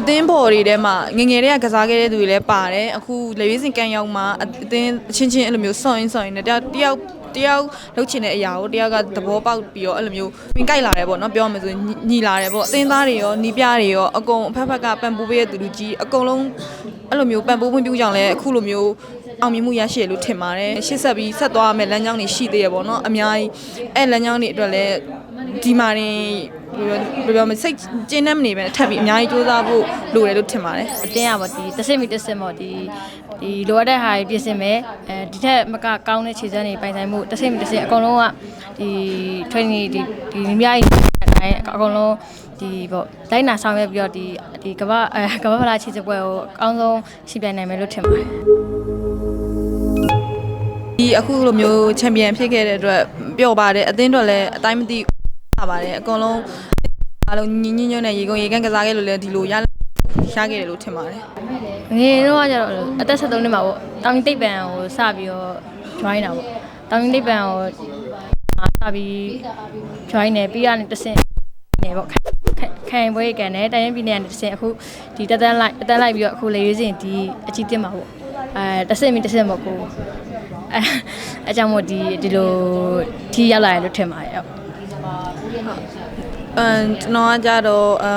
အသင်းဘော်တွေထဲမှာငယ်ငယ်တည်းကကစားခဲ့တဲ့သူတွေလည်းပါတယ်အခုလေရွေးစင်ကန်ရောက်မှာအသင်းအချင်းချင်းအဲ့လိုမျိုးဆော့ရင်းဆော့ရင်းနဲ့တယောက်တယောက်တယောက်လုပ်ချင်တဲ့အရာကိုတယောက်ကသဘောပေါက်ပြီးတော့အဲ့လိုမျိုးဝင်ကြိုက်လာတယ်ပေါ့နော်ပြောရမယ်ဆိုရင်ညီညီလာတယ်ပေါ့အသင်းသားတွေရောနီးပြတွေရောအကုန်အဖက်ဖက်ကပံ့ပိုးပေးတဲ့သူလူကြီးအကုန်လုံးအဲ့လိုမျိုးပံ့ပိုးခွင့်ပြုကြောင်လဲအခုလိုမျိုးအောင်မြင်မှုရရှိရလို့ထင်ပါတယ်ရှစ်ဆက်ပြီးဆက်သွားရမယ့်လမ်းကြောင်းတွေရှိသေးရပေါ့နော်အများကြီးအဲ့လမ်းကြောင်းတွေအတွက်လည်းဒီမှာနေ ဘယ်လိုပြောမလဲစိတ်ကျဉ်းနှံ့မနေပဲထပ်ပြီးအများကြီးစူးစမ်းဖို့လိုတယ်လို့ထင်ပါတယ်အတင်းရပါဒီတစ်စစ်မီတစ်စစ်မော်ဒီဒီလိုအပ်တဲ့ဟာကြီးပြင်ဆင်မယ်အဲဒီထက်မကကောင်းတဲ့ခြေစမ်းတွေပိုင်ဆိုင်မှုတစ်စစ်မီတစ်စစ်အကုန်လုံးကဒီ training ဒီဒီအများကြီးအတိုင်းအကုန်လုံးဒီပေါ့လိုက်နာဆောင်ရွက်ပြီးတော့ဒီဒီကမ္ဘာအဲကမ္ဘာဖလားခြေစပွဲကိုအကောင်းဆုံးရှင်ပြိုင်နိုင်မယ်လို့ထင်ပါတယ်ဒီအခုလိုမျိုးချန်ပီယံဖြစ်ခဲ့တဲ့အတွက်ပျော်ပါတယ်အသင်းအတွက်လည်းအတိုင်းမသိပါပါတယ်အကုန်လုံး အားလုံးညီညီညွတ်နဲ့ရေကုန်ရေကန်ကစားခဲ့လို့လည်းဒီလိုရရခဲ့တယ်လို့ထင်ပါတယ်ငယ်တော့ကကျတော့အသက်73နှစ်မှာပေါ့တောင်ကြီးတိတ်ပံကိုစပြီးတော့ join တာပေါ့တောင်ကြီးတိတ်ပံကိုစပြီး join နေပြီးရနေတစ်ဆင့်နေပေါ့ခိုင်ပွဲကန်တယ်တိုင်းရင်းပြည်နယ်ကနေတစ်ဆင့်အခုဒီတက်တန်းလိုက်တက်တန်းလိုက်ပြီးတော့အခုလေရွေးစင်ဒီအကြီးတင်မှာပေါ့အဲတစ်ဆင့်ပြီးတစ်ဆင့်ပေါ့ကိုအဲအကြောင်းမို့ဒီဒီလိုထီရောက်လာရလို့ထင်ပါတယ်ဟုတ် အမ်ကျွန်တော်ကကြတော့အ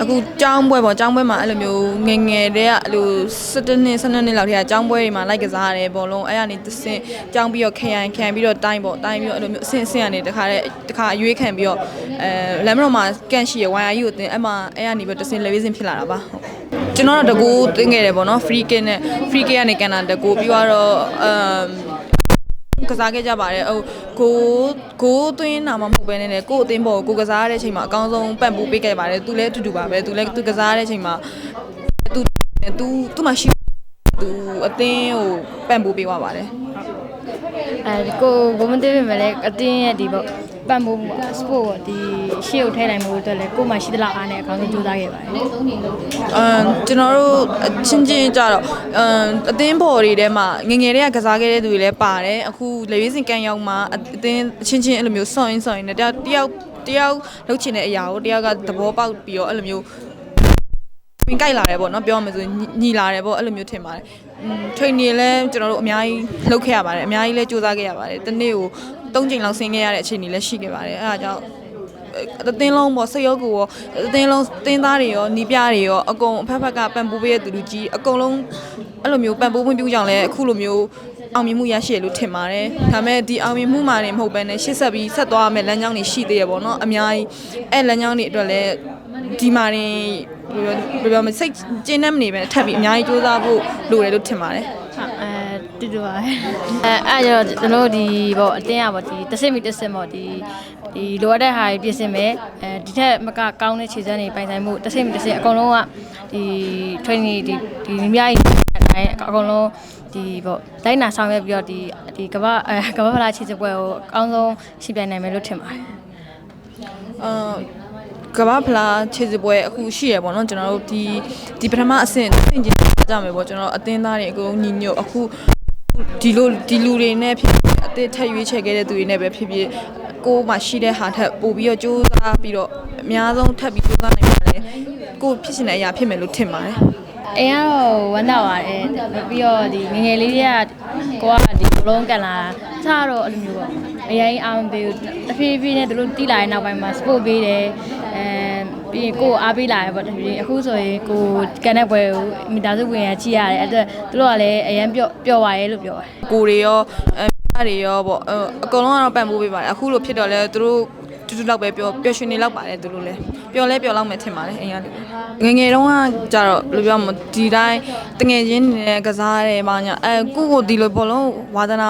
အခုကျောင်းပွဲပေါ့ကျောင်းပွဲမှာအဲ့လိုမျိုးငယ်ငယ်တည်းကအဲ့လို17နှစ်12နှစ်လောက်တည်းကကျောင်းပွဲတွေမှာလိုက်ကစားရတယ်ဘောလုံးအဲ့ကနေတစ်ဆင့်ကျောင်းပြီးတော့ခရိုင်ခရိုင်ပြီးတော့တိုင်းပေါ့တိုင်းပြီးတော့အဲ့လိုမျိုးအဆင့်အဆင့်ကနေတခါတည်းတခါအရွေးခံပြီးတော့အဲလမ်းမတော်မှာကန်ရှိရဝိုင်ယာကြီးကိုတင်အဲ့မှာအဲ့ကနေပြီးတော့တစ်ဆင့်လေဝေးစင်ဖြစ်လာတာပါဟုတ်ကျွန်တော်တို့တကူတင်ခဲ့တယ်ပေါ့နော် free kick နဲ့ free kick ကနေကန်တာတကူပြီးတော့အမ် ကစားခဲ့ကြပါတယ်ဟိုကိုကိုသွင်းတာမှမဟုတ်ပဲနဲ့ကိုအသင်းပေါ်ကိုကစားရတဲ့အချိန်မှာအကောင်းဆုံးပံ့ပိုးပေးခဲ့ပါတယ်သူလည်းအတူတူပါပဲသူလည်းသူကစားရတဲ့အချိန်မှာသူသူသူ့မှာရှိသူအသင်းကိုပံ့ပိုးပေးသွားပါတယ်အဲဒီကိုကိုမသိပေမဲ့လည်းအတင်းရဲ့ဒီပေါ့ ပံ့ပိုးမှုပေါ့ sport ပေါ့ဒီရှေ့ကိုထဲနိုင်မှုအတွက်လည်းကိုယ်မှရှိသလားအားနဲ့အကောင်းဆုံးကြိုးစားခဲ့ပါတယ်အမ်ကျွန်တော်တို့အချင်းချင်းကြတော့အမ်အသင်းဘော်တွေထဲမှာငယ်ငယ်တည်းကကစားခဲ့တဲ့သူတွေလည်းပါတယ်အခုလေရွေးစင်ကန်ရောက်မှာအသင်းအချင်းချင်းအဲ့လိုမျိုးဆော့ရင်းဆော့ရင်းနဲ့တယောက်တယောက်တယောက်လုပ်ချင်တဲ့အရာကိုတယောက်ကသဘောပေါက်ပြီးတော့အဲ့လိုမျိုးဝင်ကြိုက်လာတယ်ပေါ့နော်ပြောရမယ်ဆိုရင်ညီညီလာတယ်ပေါ့အဲ့လိုမျိုးထင်ပါတယ်อืม training လည်းကျွန်တော်တို့အများကြီးလုပ်ခဲ့ရပါတယ်အများကြီးလည်းစူးစမ်းခဲ့ရပါတယ်တစ်နေ့ကို ၃ချိန်လောက်ဆင်းခဲ့ရတဲ့အချိန်တွေလည်းရှိခဲ့ပါတယ်အဲဒါကြောင့်အသင်းလုံးပေါ့စိတ်ရောကိုယ်ရောအသင်းလုံးသင်းသားတွေရောနီးပြတွေရောအကုန်အဖက်ဖက်ကပံ့ပိုးပေးတဲ့သူလူကြီးအကုန်လုံးအဲ့လိုမျိုးပံ့ပိုးခွင့်ပြုကြောင်လဲအခုလိုမျိုးအောင်မြင်မှုရရှိရလို့ထင်ပါတယ်ဒါပေမဲ့ဒီအောင်မြင်မှုမှာနေမဟုတ်ဘဲနဲ့ရှစ်ဆက်ပြီးဆက်သွားရမယ့်လမ်းကြောင်းတွေရှိသေးရပေါ့နော်အများကြီးအဲ့လမ်းကြောင်းတွေအတွက်လည်းဒီမှာနေဘယ်လိုပြောမလဲစိတ်ကျဉ်းနှံ့မနေပဲထပ်ပြီးအများကြီးစူးစမ်းဖို့လိုတယ်လို့ထင်ပါတယ်ဟု တ်အဲတူတူပါပဲအဲအဲ့ကျတော့ကျွန်တော်တို့ဒီပေါ့အတင်းရပေါ့ဒီတစ်စစ်မီတစ်စစ်ပေါ့ဒီဒီလိုအပ်တဲ့ဟာကြီးပြင်ဆင်မယ်အဲဒီထက်မကကောင်းတဲ့ခြေစမ်းတွေပိုင်ဆိုင်မှုတစ်စစ်မီတစ်စစ်အကုန်လုံးကဒီ training ဒီဒီအများကြီးအတိုင်းအကုန်လုံးဒီပေါ့လိုက်နာဆောင်ရွက်ပြီးတော့ဒီဒီကမ္ဘာအဲကမ္ဘာဖလားခြေစပွဲကိုအကောင်းဆုံးရှင်ပြိုင်နိုင်မယ်လို့ထင်ပါတယ်အာကမ္ဘာဖလားခြေစပွဲအခုရှိရပေါ့နော်ကျွန်တော်တို့ဒီဒီပထမအဆင့်အဆင့်ချင်းကြမယ်ပေါ့ကျွန်တော်အသင်းသားတွေအကုန်ညီညွတ်အခု ဒီလိုဒီလူတွေနဲ့ဖြစ်ဖြစ်အသစ်ထက်ရွေးချယ်ခဲ့တဲ့သူတွေနဲ့ပဲဖြစ်ဖြစ်ကိုယ်မှရှိတဲ့ဟာထက်ပို့ပြီးတော့စူးစမ်းပြီးတော့အများဆုံးထပ်ပြီးစူးစမ်းနိုင်ပါတယ်ကိုယ်ဖြစ်ချင်တဲ့အရာဖြစ်မယ်လို့ထင်ပါတယ်အိမ်ကတော့ဝမ်းသာပါတယ်ပြီးတော့ဒီငယ်ငယ်လေးတွေကကိုကဒီဘလုံးကန်လာထားတော့အဲ့လိုမျိုးပေါ့အရင်အားမပေးဘူးတဖြည်းဖြည်းနဲ့တို့တီးလာတဲ့နောက်ပိုင်းမှာ support ပေးတယ်အဲ ပြီးရင်ကိုယ်အားပေးလာရပေါ့တဖြည်းဖြည်းအခုဆိုရင်ကိုကန်တဲ့ဘွယ်ကိုမိသားစုဝင်ရကြည့်ရတယ်အဲ့အတွက်တို့ကလည်းအရင်ပျော့ပျော့ပါရဲ့လို့ပြောတယ်ကိုယ်တွေရောအဲမိဘတွေရောပေါ့အဲအကုန်လုံးကတော့ပံ့ပိုးပေးပါတယ်အခုလိုဖြစ်တော့လဲသူတို့တူတူလောက်ပဲပြောပျော်ရွှင်နေလောက်ပါတယ်သူတို့လည်းပျော်လဲပျော်လောက်မယ်ထင်ပါတယ်အိမ်ကနေငယ်ငယ်တုန်းကကြတော့ဘယ်လိုပြောမလဲဒီတိုင်းတငယ်ချင်းတွေနဲ့ကစားတယ်ဘာညာအဲကိုကိုဒီလိုဘောလုံးဝါသနာ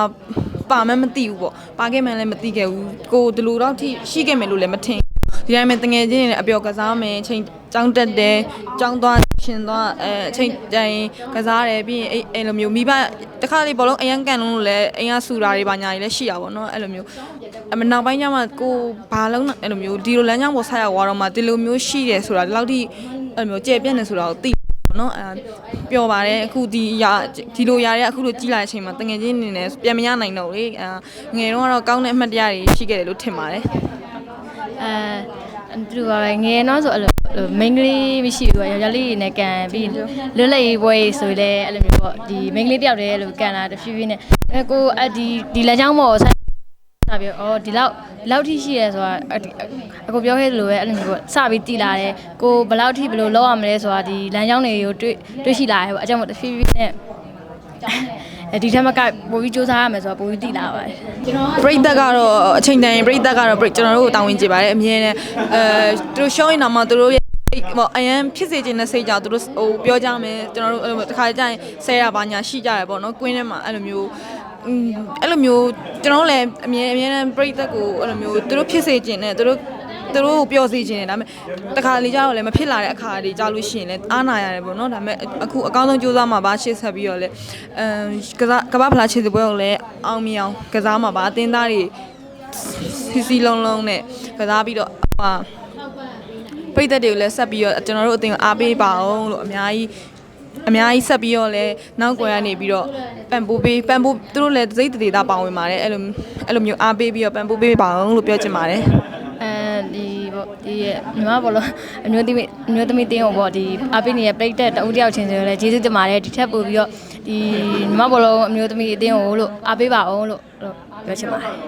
ပါမှမသိဘူးပေါ့ပါခဲ့မှလည်းမသိခဲ့ဘူးကိုဒီလိုတော့ထိရှိခဲ့မယ်လို့လည်းမထင် ဒီတိုင်းပဲတငယ်ချင်းတွေနဲ့အပျော်ကစားမယ်ချိန်ကြောင်းတက်တယ်ကြောင်းသွားရှင်သွားအဲအချိန်တိုင်ကစားတယ်ပြီးရင်အဲ့အဲ့လိုမျိုးမိဘတစ်ခါလေးဘောလုံးအရန်ကန်လုံးလို့လည်းအရင်ကဆူတာတွေဘာညာတွေလည်းရှိရပါတော့เนาะအဲ့လိုမျိုးအမနောက်ပိုင်းကျမှကိုဘာလုံးအဲ့လိုမျိုးဒီလိုလမ်းကြောင်းပေါ်ဆက်ရောက်သွားတော့မှဒီလိုမျိုးရှိတယ်ဆိုတာဒီလောက်ထိအဲ့လိုမျိုးကျေပြတ်နေဆိုတာကိုသိပေါ့နော်အဲပျော်ပါတယ်အခုဒီရာဒီလိုຢာတွေကအခုလိုကြီးလာတဲ့အချိန်မှာတငယ်ချင်းအနေနဲ့ပြန်မရနိုင်တော့လေအဲငယ်တော့ကတော့ကောင်းတဲ့အမှတ်တရတွေရှိခဲ့တယ်လို့ထင်ပါတယ် အဲတူပါပဲငယ်တော့ဆိုအဲ့လိုမိန်းကလေးမရှိဘူးပေါ့ယောက်ျားလေးတွေနဲ့ကန်ပြီးလွတ်လပ်ရေးပွဲဆိုလည်းအဲ့လိုမျိုးပေါ့ဒီမိန်းကလေးတယောက်တည်းအဲ့လိုကန်လာတဖြည်းဖြည်းနဲ့အဲကိုအဒီဒီလမ်းကြောင်းပေါ်ဆက်စပြီးအော်ဒီလောက်ဒီလောက်ထိရှိရဲဆိုတာအကိုပြောခဲ့သလိုပဲအဲ့လိုမျိုးပေါ့စပြီးတည်လာတယ်ကိုဘယ်လောက်ထိဘယ်လိုလုပ်ရမလဲဆိုတာဒီလမ်းကြောင်းတွေကိုတွေ့တွေ့ရှိလာတယ်ပေါ့အကြောင်းမို့တဖြည်းဖြည်းနဲ့ အဲဒီထက်မကပိုပြီးစူးစမ်းရမယ်ဆိုတာပိုပြီးတည်လာပါတယ်ကျွန်တော်ပရိသတ်ကတော့အချိန်တန်ရင်ပရိသတ်ကတော့ကျွန်တော်တို့ကိုတာဝန်ကြည့်ပါတယ်အမြဲတမ်းအဲသူတို့ရှောင်းရင်တော့မှသူတို့ရဲ့ဟိုအရန်ဖြစ်စေခြင်းနဲ့စိတ်ကြောင့်သူတို့ဟိုပြောကြမယ်ကျွန်တော်တို့အဲ့လိုတစ်ခါကြရင်ဆဲရပါညာရှိကြရပေါ့နော်ကွင်းထဲမှာအဲ့လိုမျိုးอืมအဲ့လိုမျိုးကျွန်တော်တို့လည်းအမြဲအမြဲတမ်းပရိသတ်ကိုအဲ့လိုမျိုးသူတို့ဖြစ်စေခြင်းနဲ့သူတို့ သူတို့ကိုပျော်စေခြင်းနဲ့ဒါပေမဲ့တခါလေကြတော့လည်းမဖြစ်လာတဲ့အခါတွေကြာလို့ရှိရင်လည်းအားနာရတယ်ပေါ့နော်ဒါပေမဲ့အခုအကောင်းဆုံးကြိုးစားမှာပါရှေ့ဆက်ပြီးတော့လည်းအမ်ကစားကမ္ဘာဖလားခြေစပွဲကိုလည်းအောင်မြင်အောင်ကစားမှာပါအသင်းသားတွေစီစီလုံးလုံးနဲ့ကစားပြီးတော့ဟာပရိသတ်တွေကိုလည်းဆက်ပြီးတော့ကျွန်တော်တို့အတင်ကိုအားပေးပါအောင်လို့အများကြီးအများကြီးဆက်ပြီးတော့လည်းနောက်ကွယ်ကနေပြီးတော့ပန်ပိုးပေးပန်ပိုးသူတို့လည်းစိတ်တည်တာပါဝင်ပါတယ်အဲ့လိုအဲ့လိုမျိုးအားပေးပြီးတော့ပန်ပိုးပေးပါအောင်လို့ပြောချင်ပါတယ်အဲ ဒီပေါ့ဒီညီမဘောလုံးအမျိုးသမီးအမျိုးသမီးတင်းကိုပေါ့ဒီအပိနေရဲ့ပြိတက်တအုပ်တယောက်ချင်းဆိုလည်းကျေးဇူးတင်ပါတယ်ဒီထက်ပို့ပြီးတော့ဒီညီမဘောလုံးအမျိုးသမီးအတင်းကိုလို့အားပေးပါအောင်လို့လို့ပြောချင်ပါတယ်